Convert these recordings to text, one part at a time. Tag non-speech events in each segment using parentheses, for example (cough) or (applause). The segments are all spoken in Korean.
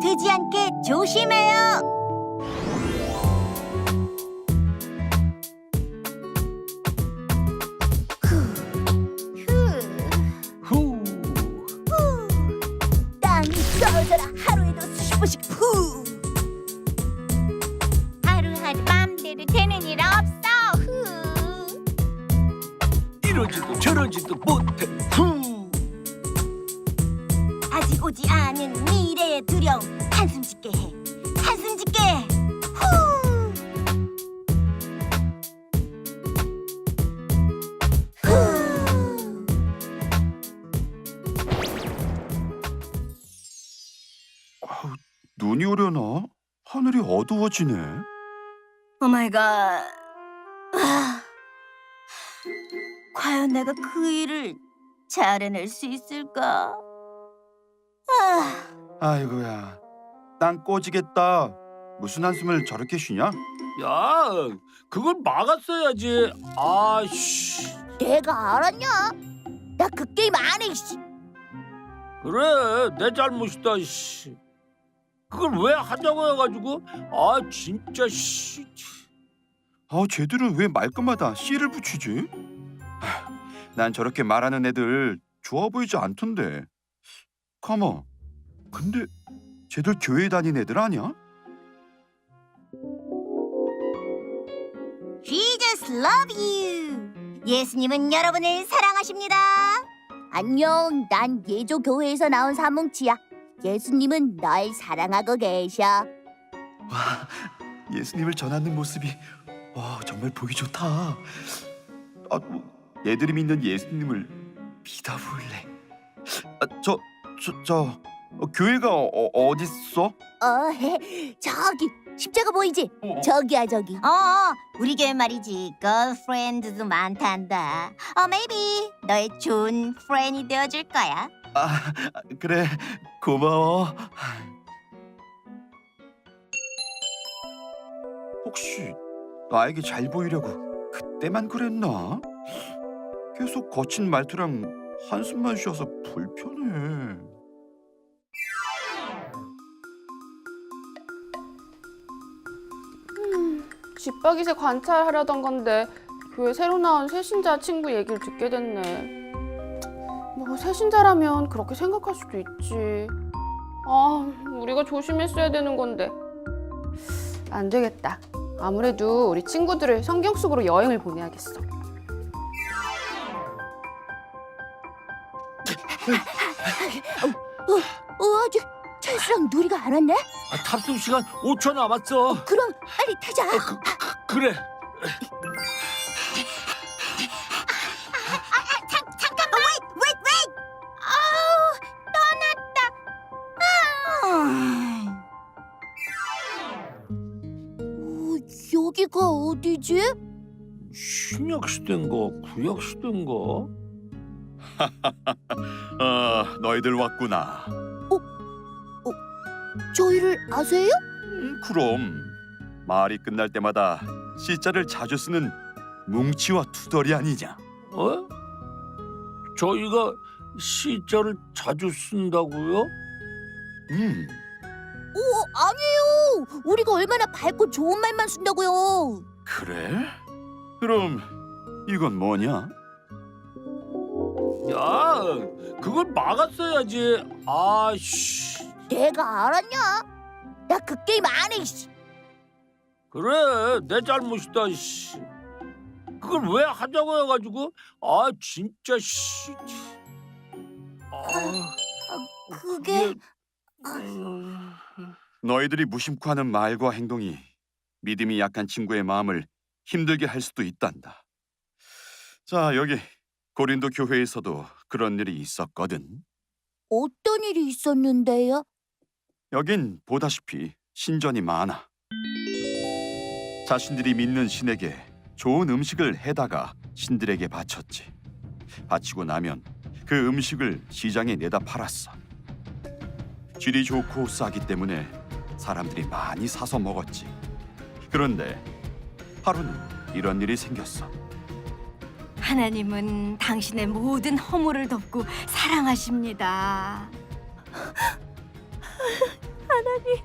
되지 않게 조심해요. 후. 땅이 썰어져라 하루에도 수십 번씩 푸. 하루하루 맘대로 되는 일 없어. 후. 이러지도 저러지도 못해. 후. 아직 오지 않은 미 두려움 한숨 짓게 해 한숨 짓게 후. 후. 아우, 눈이 오려나? 하늘이 어두워지네. 오 마이 갓. 아. 과연 내가 그 일을 잘 해낼 수 있을까? 아. 아이고야, 땅 꼬지겠다. 무슨 한숨을 저렇게 쉬냐? 야, 그걸 막았어야지. 아 씨. 내가 알았냐? 나 그 게임 안 해. 씨. 그래, 내 잘못이다. 씨. 그걸 왜 하자고 해가지고 아 진짜 씨. 아, 쟤들은 왜 말끝마다 씨를 붙이지? 난 저렇게 말하는 애들 좋아 보이지 않던데. 가마, 근데 쟤들 교회 다닌 애들 아니야? Love you. 예수님은 여러분을 사랑하십니다. 안녕, 난 예조 교회에서 나온 사뭉치야. 예수님은 널 사랑하고 계셔. 와, 예수님을 전하는 모습이 와 정말 보기 좋다. 아, 뭐, 얘들이 믿는 예수님을 믿어볼래. 아, 저, 저, 저 어, 교회가 어, 어디 있어? 어, 저기 십자가 보이지? 어, 저기야 저기. 어, 우리 교회 말이지. 걸프렌드도 많단다. 어, maybe 너의 좋은 프렌이 되어줄 거야. 아, 그래 고마워. 혹시 나에게 잘 보이려고 그때만 그랬나? 계속 거친 말투랑 한숨만 쉬어서 불편해. 집박이새 관찰하려던 건데 교회 새로 나온 새신자 친구 얘기를 듣게 됐네. 뭐 새신자라면 그렇게 생각할 수도 있지. 아, 우리가 조심했어야 되는 건데. 안 되겠다. 아무래도 우리 친구들을 성경 속으로 여행을 보내야겠어. 어, 저, 철수랑 누리가 안 왔네? 아, 탑승 시간 5초 남았어. 그럼 빨리 타자. 그래. 잠, 잠깐만. wait, wait, wait. 아우, 떠났다. 어, 여기가 어디지? 신약 시대인가 구약 시대인가? 아, (laughs) 너희들 왔구나. 저희를 아세요? 음, 그럼 말이 끝날 때마다 시자를 자주 쓰는 뭉치와 투덜이 아니냐? 어? 저희가 시자를 자주 쓴다고요? 음, 오, 아니에요. 우리가 얼마나 밝고 좋은 말만 쓴다고요. 그래? 그럼 이건 뭐냐? 야, 그걸 막았어야지. 아씨. 내가 알았냐? 나 그 게임 안 해. 씨. 그래, 내 잘못이다. 씨. 그걸 왜 하자고 해가지고 아 진짜 씨. 아, 그게 음, 너희들이 무심코 하는 말과 행동이 믿음이 약한 친구의 마음을 힘들게 할 수도 있단다. 자, 여기 고린도 교회에서도 그런 일이 있었거든. 어떤 일이 있었는데요? 여긴 보다시피 신전이 많아. 자신들이 믿는 신에게 좋은 음식을 해다가 신들에게 바쳤지. 바치고 나면 그 음식을 시장에 내다 팔았어. 질이 좋고 싸기 때문에 사람들이 많이 사서 먹었지. 그런데 하루는 이런 일이 생겼어. 하나님은 당신의 모든 허물을 덮고 사랑하십니다. 하나님,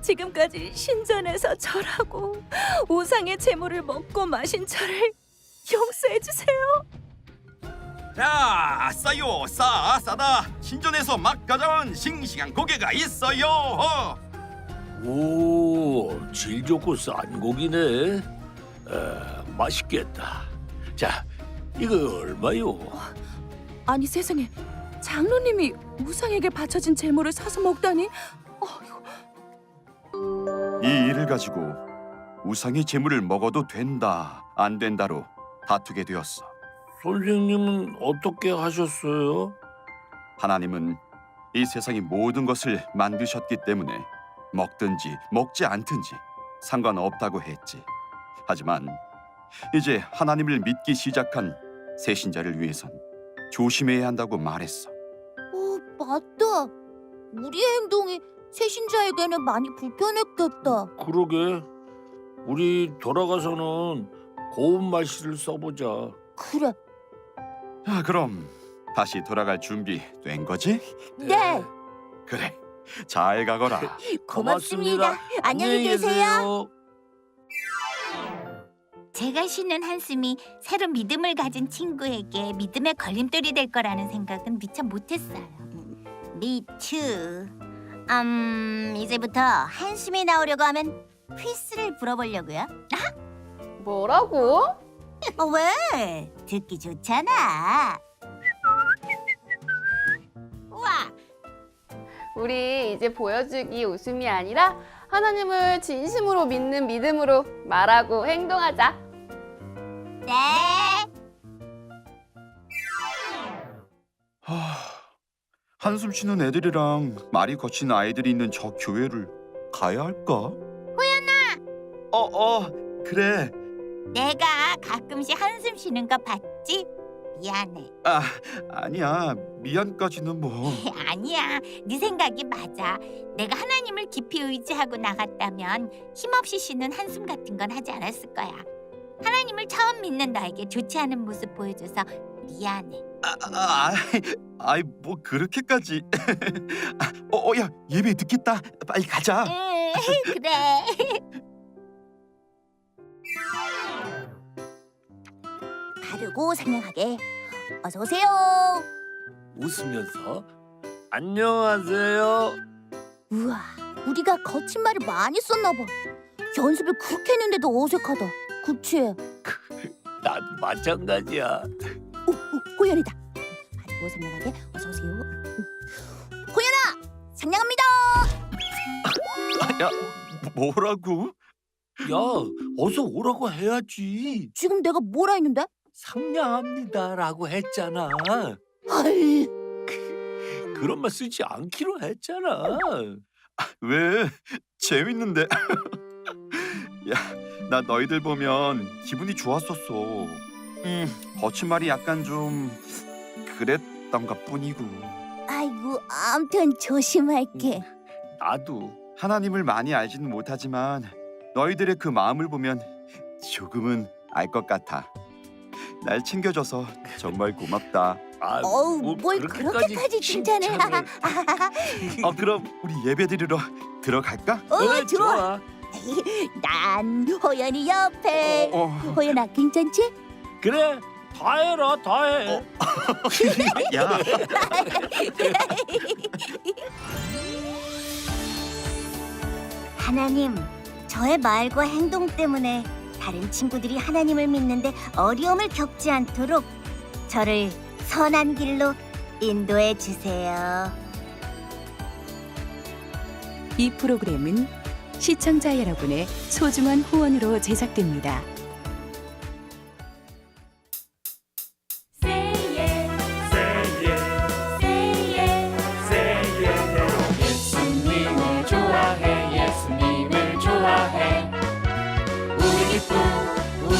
지금까지 신전에서 절하고 우상의 제물을 먹고 마신 저를 용서해 주세요. 자, 싸요, 싸, 싸다. 신전에서 막 가져온 싱싱한 고개가 있어요. 오, 질 좋고 싼 고기네. 에, 맛있겠다. 자, 이거 얼마요? 아니 세상에, 장로님이 우상에게 바쳐진 제물을 사서 먹다니. 이 일을 가지고 우상의 재물을 먹어도 된다, 안 된다로 다투게 되었어. 선생님은 어떻게 하셨어요? 하나님은 이 세상의 모든 것을 만드셨기 때문에 먹든지 먹지 않든지 상관없다고 했지. 하지만 이제 하나님을 믿기 시작한 새신자를 위해선 조심해야 한다고 말했어. 어, 맞다. 우리의 행동이 새신자에게는 많이 불편했겠다. 그러게. 우리 돌아가서는 고운 말씨를 써보자. 그래. 자, 그럼 다시 돌아갈 준비 된 거지? 네. 그래. 잘 가거라. (laughs) 고맙습니다. 안녕히 계세요. 제가 쉬는 한숨이 새로 믿음을 가진 친구에게 믿음의 걸림돌이 될 거라는 생각은 미처 못했어요. Me too. 음, 이제부터 한숨이 나오려고 하면 휘스를 불어보려고요. 뭐라고? 어, 왜? 듣기 좋잖아. 우와, 우리 이제 보여주기 웃음이 아니라 하나님을 진심으로 믿는 믿음으로 말하고 행동하자. 네. 한숨 쉬는 애들이랑 말이 거친 아이들이 있는 저 교회를 가야 할까? 호연아. 어, 어, 그래. 내가 가끔씩 한숨 쉬는 거 봤지? 미안해. 아, 아니야. 미안까지는 뭐. (laughs) 아니야. 네 생각이 맞아. 내가 하나님을 깊이 의지하고 나갔다면 힘없이 쉬는 한숨 같은 건 하지 않았을 거야. 하나님을 처음 믿는 너에게 좋지 않은 모습 보여줘서 미안해. 아, 아, 아이, 뭐 그렇게까지. (laughs) 아, 어, 어, 야, 예배 듣겠다. 빨리 가자. 응, (laughs) 그래. 바르고 상냥하게 어서 오세요. 웃으면서 안녕하세요. 우와, 우리가 거친 말을 많이 썼나 봐. 연습을 그렇게 했는데도 어색하다. 그치? (laughs) 나도 마찬가지야. 호연이다. 바르고 상냥하게 어서 오세요. 호연아, 상냥합니다. 야, 뭐라고? 야, 어서 오라고 해야지. 지금 내가 뭐라 했는데? 상냥합니다라고 했잖아. 헐, 그런 말 쓰지 않기로 했잖아. 왜? 재밌는데. (laughs) 야, 나 너희들 보면 기분이 좋았었어. 음, 거친 말이 약간 좀 그랬던가 뿐이고. 아이고, 아무튼 조심할게. 나도. 하나님을 많이 알지는 못하지만 너희들의 그 마음을 보면 조금은 알 것 같아. 날 챙겨줘서 정말 고맙다. 아, 어우, 뭐뭘 그렇게까지 칭찬해? 칭찬을. 어, 그럼 우리 예배드리러 들어갈까? 어, 어, 좋아. (laughs) 난 호연이 옆에. 어, 어. 호연아, 괜찮지? 그래, 다 해라, 다 해. 어. (laughs) 야, 하나님, 저의 말과 행동 때문에 다른 친구들이 하나님을 믿는데 어려움을 겪지 않도록 저를 선한 길로 인도해 주세요. 이 프로그램은 시청자 여러분의 소중한 후원으로 제작됩니다.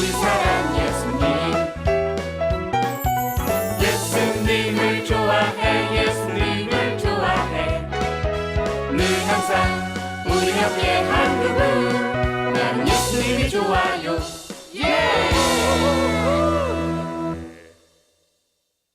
우리